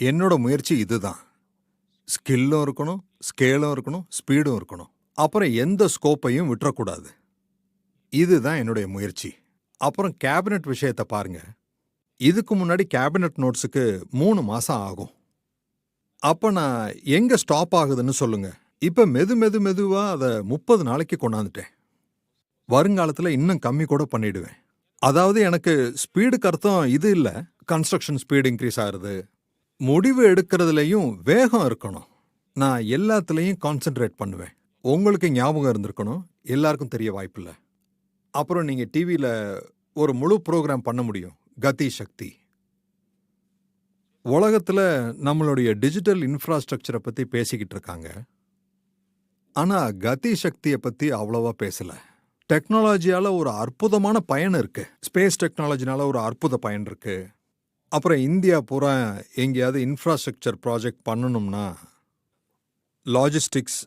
என்னோட முயற்சி இதுதான். ஸ்கில்லும் இருக்கணும் ஸ்கேலும் இருக்கணும் ஸ்பீடும் இருக்கணும். அப்புறம் எந்த ஸ்கோப்பையும் விட்டுறக்கூடாது. இதுதான் என்னுடைய முயற்சி. அப்புறம் கேபினட் விஷயத்தை பாருங்க. இதுக்கு முன்னாடி கேபினட் நோட்ஸுக்கு மூணு மாசம் ஆகும். அப்ப நான் எங்க ஸ்டாப் ஆகுதுன்னு சொல்லுங்க. இப்ப மெது மெது மெதுவா அதை முப்பது நாளைக்கு கொண்டாந்துட்டேன். வருங்காலத்துல இன்னும் கம்மி கூட பண்ணிடுவேன். அதாவது எனக்கு ஸ்பீடுக்கு அர்த்தம் இது இல்ல. கன்ஸ்ட்ரக்ஷன் ஸ்பீடு இன்க்ரீஸ் ஆகுது முடிவு எடுக்கிறதுலையும் வேகம் இருக்கணும். நான் எல்லாத்துலேயும் கான்சென்ட்ரேட் பண்ணுவேன். உங்களுக்கு ஞாபகம் இருந்திருக்கணும். எல்லாருக்கும் தெரிய வாய்ப்பில்லை. அப்புறம் நீங்கள் டிவியில் ஒரு முழு ப்ரோக்ராம் பண்ண முடியும். கதி சக்தி. உலகத்தில் நம்மளுடைய டிஜிட்டல் இன்ஃப்ராஸ்ட்ரக்சரை பற்றி பேசிக்கிட்டு இருக்காங்க. ஆனால் கதி சக்தியை பற்றி அவ்வளோவா பேசலை. டெக்னாலஜியால் ஒரு அற்புதமான பயன் இருக்கு. ஸ்பேஸ் டெக்னாலஜினால ஒரு அற்புத பயன் இருக்கு. அப்புறம் இந்தியா பூரா எங்கேயாவது இன்ஃப்ராஸ்ட்ரக்சர் ப்ராஜெக்ட் பண்ணணும்னா லாஜிஸ்டிக்ஸ்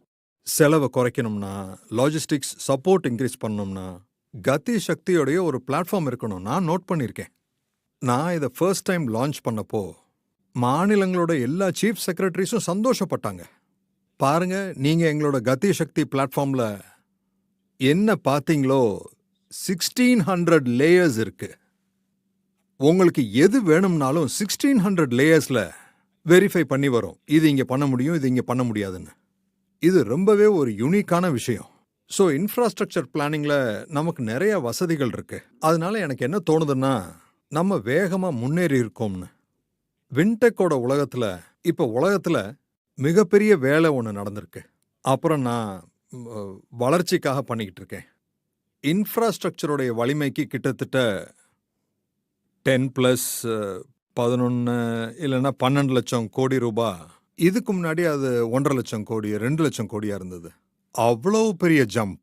செலவை குறைக்கணும்னா லாஜிஸ்டிக்ஸ் சப்போர்ட் இன்க்ரீஸ் பண்ணணும்னா கத்தி சக்தியோடைய ஒரு பிளாட்ஃபார்ம் இருக்கணும். நான் நோட் பண்ணியிருக்கேன். நான் இதை ஃபர்ஸ்ட் டைம் லான்ச் பண்ணப்போ மாநிலங்களோட எல்லா சீஃப் செக்ரட்டரிஸும் சந்தோஷப்பட்டாங்க. பாருங்க நீங்கள் எங்களோட கத்தி சக்தி பிளாட்ஃபார்ம்ல என்ன பார்த்தீங்களோ சிக்ஸ்டீன் ஹண்ட்ரட் லேயர்ஸ் இருக்கு. உங்களுக்கு எது வேணும்னாலும் சிக்ஸ்டீன் ஹண்ட்ரட் லேயர்ஸ்ல வெரிஃபை பண்ணி வரும். இது இங்கே பண்ண முடியும் இது இங்கே பண்ண முடியாதுன்னு. இது ரொம்பவே ஒரு யூனிக்கான விஷயம். ஸோ இன்ஃப்ராஸ்ட்ரக்சர் பிளானிங்ல நமக்கு நிறைய வசதிகள் இருக்கு. அதனால எனக்கு என்ன தோணுதுன்னா நம்ம வேகமா முன்னேறி இருக்கோம்னு. வின்டெக்கோட உலகத்துல இப்போ உலகத்துல மிகப்பெரிய வேலை ஒன்று நடந்திருக்கு. அப்புறம் நான் வளர்ச்சிக்காக பண்ணிக்கிட்டு இருக்கேன். இன்ஃப்ராஸ்ட்ரக்சருடைய வலிமைக்கு கிட்டத்தட்ட டென் ப்ளஸ் பதினொன்று இல்லைன்னா பன்னெண்டு லட்சம் கோடி ரூபாய் இதுக்கு முன்னாடி அது ஒன்றரை லட்சம் கோடி ரெண்டு லட்சம் கோடியாக இருந்தது. அவ்வளோ பெரிய ஜம்ப்.